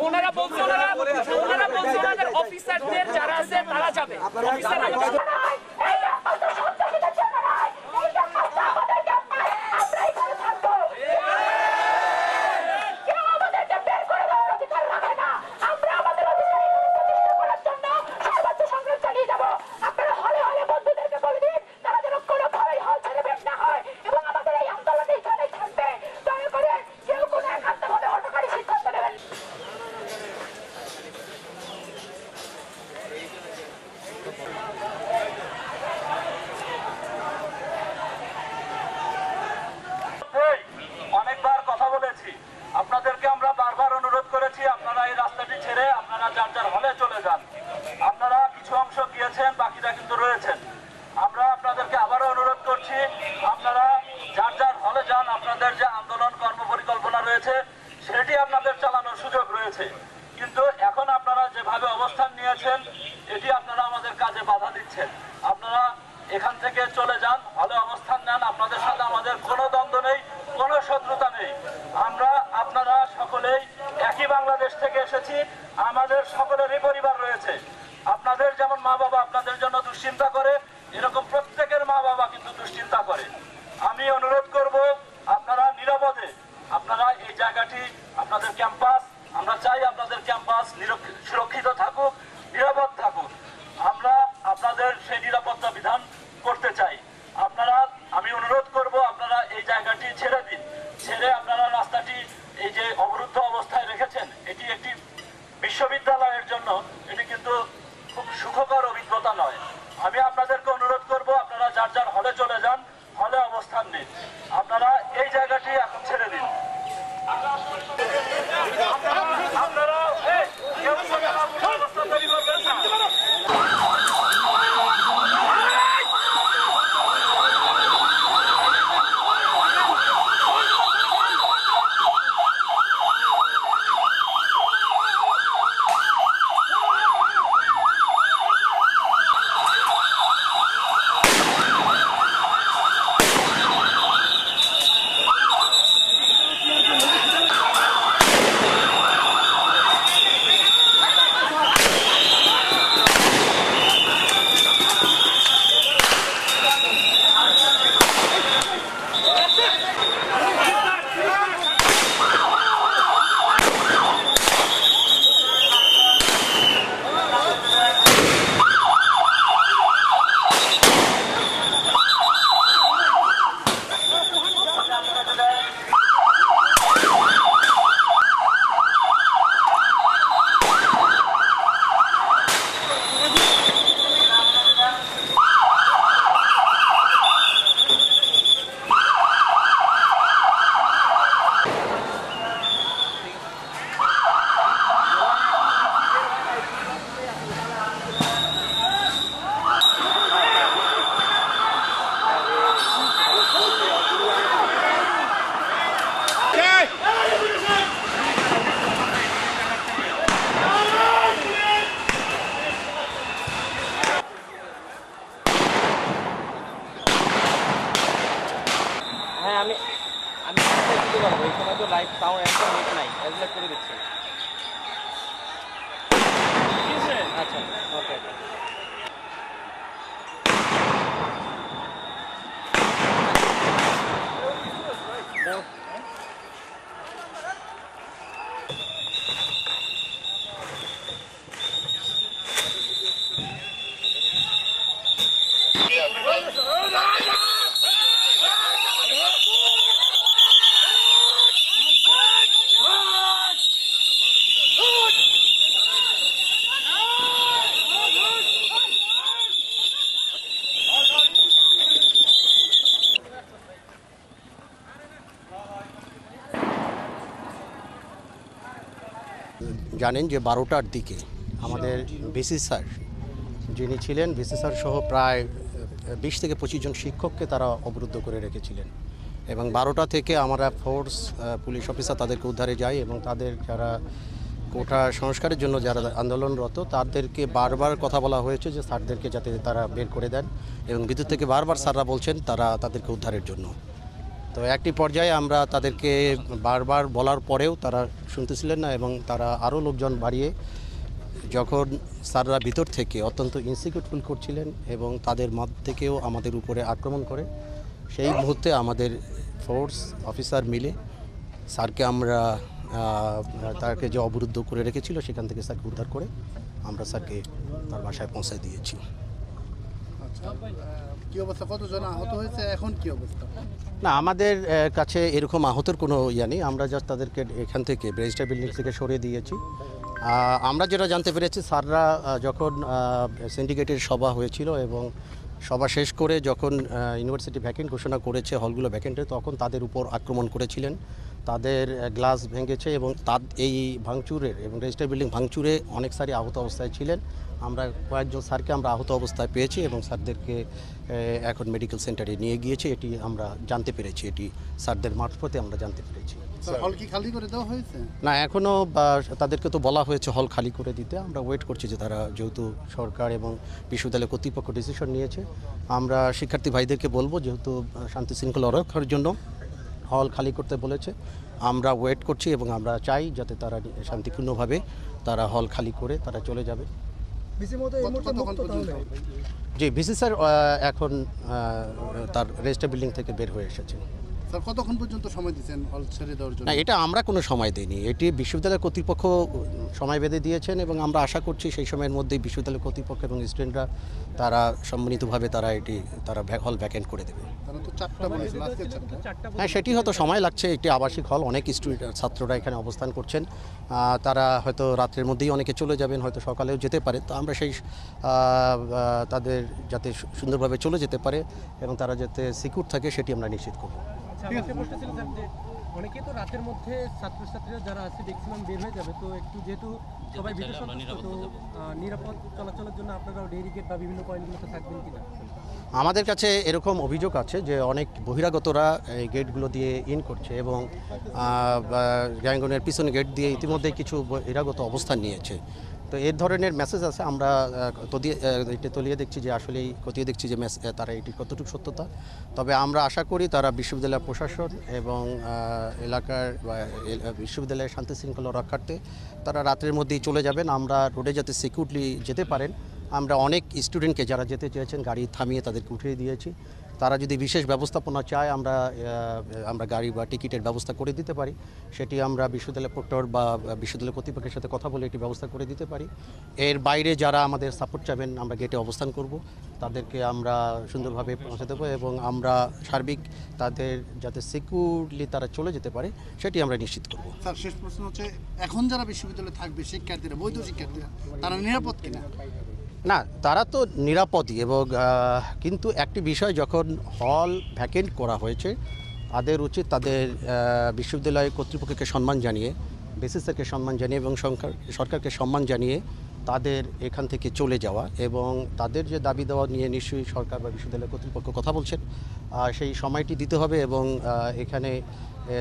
ওনারা বলছে ওনারা ওনারা বলছে ওনাদের অফিসারদের যারা আছে তারা যাবে। অফিসাররা যাবে। কেউ আমাদেরকে বের করে দেওয়ার অধিকার রাখে না আমরা আমাদের অধিকার প্রতিষ্ঠা করার জন্য সর্বোচ্চ সংগ্রাম চালিয়ে যাব আপনারা হলে হলে বন্ধুদেরকে বলে দিন তারা যেন কোনোভাবেই হল ছেড়ে বের না হয় এবং আমাদের এই আন্দোলন এইখানে থাকবে দয়া করে কেউ কোনো একান্তভাবে হটকারী সিদ্ধান্ত নেবেন না। এই, অনেকবার কথা বলেছি। আপনাদেরকে আমরা বারবার অনুরোধ করেছি, আপনারা এই রাস্তাটি ছেড়ে আপনারা যার যার হলে চলে যান। আপনারা কিছু অংশ গিয়েছেন, বাকিরা কিন্তু রয়েছেন। আমরা আপনাদেরকে আবারও অনুরোধ করছি, আপনারা যার যার হলে যান, আপনাদের যে আন্দোলন কর্মপরিকল্পনা রয়েছে, সেটি আপনাদের চালানোর সুযোগ রয়েছে। কিন্তু এখন আপনারা যেভাবে অবস্থান নিয়েছেন কাজে দিচ্ছেন আপনারা এখান থেকে চলে যান, ভালো অবস্থান নেন। আপনাদের সাথে আমাদের কোনো দ্বন্দ্ব নেই, কোনো শত্রুতা নেই। আমরা, আপনারা সকলেই একই বাংলাদেশ থেকে এসেছি। আমাদের সকলেরই পরিবার রয়েছে। আপনাদের যেমন মা বাবা আপনাদের জন্য দুশ্চিন্তা করে এরকম প্রত্যেকের মা বাবা কিন্তু দুশ্চিন্তা করে আমি অনুরোধ করব আপনারা নিরাপদে আপনারা এই জায়গাটি আপনাদের ক্যাম্পাস আমরা চাই আপনাদের ক্যাম্পাস নিরক্ষ- সুরক্ষিত থাকুক নিরাপদ থাকুক আমরা আপনাদের সেই নিরাপত্তা বিধান করতে চাই আপনারা আমি অনুরোধ করব আপনারা এই জায়গাটি ছেড়ে দিন। ছেড়ে আপনারা রাস্তাটি এই যে অবরুদ্ধ অবস্থায় রেখেছেন, এটি একটি বিশ্ববিদ্যালয়ের জন্য। এটি কিন্তু খুব সুখকর অভিজ্ঞতা নয়। আমি আপনাদেরকে অনুরোধ করব, আপনারা যার যার হলে চলে যান, হলে অবস্থান নিন আপনারা এই জায়গাটি এখন ছেড়ে দিন আপনারা এই, কেউ চলে যান, কোনো অবস্থা তৈরি করবেন না। হ্যাঁ আমি আমি দিতে পারব। এই সময় তো লাইভ সাউন্ড একদম নেট নাই করে দিচ্ছি। আচ্ছা ওকে জানেন যে বারোটার দিকে আমাদের ভিসি স্যার, যিনি ছিলেন, ভিসি স্যার সহ প্রায় বিশ থেকে পঁচিশ জন শিক্ষককে তারা অবরুদ্ধ করে রেখেছিলেন। এবং বারোটা থেকে আমরা ফোর্স পুলিশ অফিসার তাদেরকে উদ্ধারে যাই এবং তাদের যারা কোটা সংস্কারের জন্য যারা আন্দোলনরত, তাদেরকে বারবার কথা বলা হয়েছে যে স্যারদেরকে যাতে তারা বের করে দেন। এবং বিদ্যুৎ থেকে বারবার স্যাররা বলছেন তারা তাদেরকে উদ্ধারের জন্য। তো একটি পর্যায়ে আমরা তাদেরকে বারবার বলার পরেও তারা শুনতেছিলেন না এবং তারা আরও লোকজন বাড়িয়ে যখন স্যাররা ভিতর থেকে অত্যন্ত ইনসিকিউর ফিল করছিলেন এবং তাদের মত থেকেও আমাদের উপরে আক্রমণ করে, সেই মুহূর্তে আমাদের ফোর্স অফিসার মিলে স্যারকে আমরা তাকে যে অবরুদ্ধ করে রেখেছিল সেখান থেকে স্যারকে উদ্ধার করে আমরা স্যারকে তার বাসায় পৌঁছে দিয়েছি। না, আমাদের কাছে এরকম আহতের কোনো ইয়া নেই। আমরা জাস্ট তাদেরকে এখান থেকে ব্রেজিস্টার বিল্ডিং থেকে সরিয়ে দিয়েছি। আমরা যেটা জানতে পেরেছি, স্যাররা যখন সিন্ডিকেটের সভা হয়েছিল এবং সভা শেষ করে যখন ইউনিভার্সিটি ভ্যাকেন্ট ঘোষণা করেছে হলগুলো ভ্যাকেন্টে তখন তাদের উপর আক্রমণ করেছিলেন। তাদের গ্লাস ভেঙেছে এবং তার এই ভাঙচুরের এবং রেজিস্টার বিল্ডিং ভাঙচুরে অনেক স্যারই আহত অবস্থায় ছিলেন। আমরা কয়েকজন স্যারকে আমরা আহত অবস্থায় পেয়েছি এবং স্যারদেরকে এখন মেডিকেল সেন্টারে নিয়ে গিয়েছে। এটি আমরা জানতে পেরেছি এটি স্যারদের মারফতে আমরা জানতে পেরেছি। হল কি খালি করে দেওয়া হয়েছে? না এখনও বা তাদেরকে তো বলা হয়েছে হল খালি করে দিতে। আমরা ওয়েট করছি যে তারা যেহেতু সরকার এবং বিশ্ববিদ্যালয় কর্তৃপক্ষ ডিসিশন নিয়েছে। আমরা শিক্ষার্থী ভাইদেরকে বলব যেহেতু শান্তি শৃঙ্খলা রক্ষার জন্য হল খালি করতে বলেছে। আমরা ওয়েট করছি এবং আমরা চাই যাতে তারা শান্তিপূর্ণভাবে তারা হল খালি করে তারা চলে যাবে। জি ভিসি স্যার এখন তার রেজিস্টার বিল্ডিং থেকে বের হয়ে এসেছে। স্যার কতক্ষণ পর্যন্ত সময় দিচ্ছেন হল ছেড়ে দেওয়ার জন্য? না এটা আমরা কোনো সময় দিইনি। এটি বিশ্ববিদ্যালয় কর্তৃপক্ষ সময় বেঁধে দিয়েছেন এবং আমরা আশা করছি সেই সময়ের মধ্যেই বিশ্ববিদ্যালয় কর্তৃপক্ষ এবং স্টুডেন্টরা তারা সম্মিলিতভাবে তারা এটি তারা হল ভ্যাকেন্ট করে দেবে। হ্যাঁ সেটি হয়তো সময় লাগছে একটি আবাসিক হল অনেক স্টুডেন্ট ছাত্ররা এখানে অবস্থান করছেন। তারা হয়তো রাত্রের মধ্যেই অনেকে চলে যাবেন হয়তো সকালেও যেতে পারে। তো আমরা সেই তাদের যাতে সুন্দরভাবে চলে যেতে পারে এবং তারা যাতে সিকিউর থাকে সেটি আমরা নিশ্চিত করব। ঠিক আছে। প্রশ্ন ছিল স্যার যে অনেকে তো রাতের মধ্যে ছাত্রছাত্রীরা যারা আছে ম্যাক্সিমাম বের হয়ে যাবে তো একটু যেহেতু সবাই ভীত তো নিরাপদ চলাচলের জন্য আপনারা ডেরিগেট বা বিভিন্ন পয়েন্টগুলোতে থাকবেন কিনা? আমাদের কাছে এরকম অভিযোগ আছে যে অনেক বহিরাগতরা এই গেটগুলো দিয়ে ইন করছে এবং গ্যাঙ্গনের পিছনে গেট দিয়ে ইতিমধ্যে কিছু বহিরাগত অবস্থান নিয়েছে। তো এই ধরনের মেসেজ আছে, আমরা তলিয়ে দেখছি যে আসলেই খতিয়ে দেখছি যে তারা এটি কতটুকু সত্যতা। তবে আমরা আশা করি তারা বিশ্ববিদ্যালয় প্রশাসন এবং এলাকার বিশ্ববিদ্যালয়ের শান্তি শৃঙ্খলা রক্ষার্থে তারা রাতের মধ্যেই চলে যাবেন। আমরা রোডে যাতে সিকিউরলি যেতে পারেন, আমরা অনেক স্টুডেন্টকে যারা যেতে চেয়েছেন, গাড়ি থামিয়ে তাদেরকে উঠিয়ে দিয়েছি। তারা যদি বিশেষ ব্যবস্থাপনা চায়, আমরা আমরা গাড়ি বা টিকিটের ব্যবস্থা করে দিতে পারি। সেটি আমরা বিশ্ববিদ্যালয় প্রক্টর বা বিশ্ববিদ্যালয় কর্তৃপক্ষের সাথে কথা বলে এটি ব্যবস্থা করে দিতে পারি। এর বাইরে যারা আমাদের সাপোর্ট চাবেন আমরা গেটে অবস্থান করব। তাদেরকে আমরা সুন্দরভাবে পৌঁছে দেবো এবং আমরা সার্বিক তাদের যাতে সিকিউরলি তারা চলে যেতে পারে, সেটি আমরা নিশ্চিত করব। স্যার, শেষ প্রশ্ন হচ্ছে, এখন যারা বিশ্ববিদ্যালয়ে থাকবে, শিক্ষার্থীরা, বৈধ শিক্ষার্থীরা, তারা নিরাপদ কিনা? না, তারা তো নিরাপদই এবং কিন্তু একটি বিষয় যখন হল ভ্যাকেন্ট করা হয়েছে, তাদের উচিত তাদের বিশ্ববিদ্যালয় কর্তৃপক্ষকে সম্মান জানিয়ে বেসিসকে সম্মান জানিয়ে এবং সরকার সরকারকে সম্মান জানিয়ে তাদের এখান থেকে চলে যাওয়া এবং তাদের যে দাবি দেওয়া নিয়ে নিশ্চয়ই সরকার বা বিশ্ববিদ্যালয় কর্তৃপক্ষ কথা বলছেন সেই সময়টি দিতে হবে এবং এখানে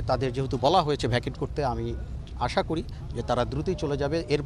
তাদের যেহেতু বলা হয়েছে ভ্যাকেন্ট করতে, আমি আশা করি যে তারা দ্রুতই চলে যাবে। এর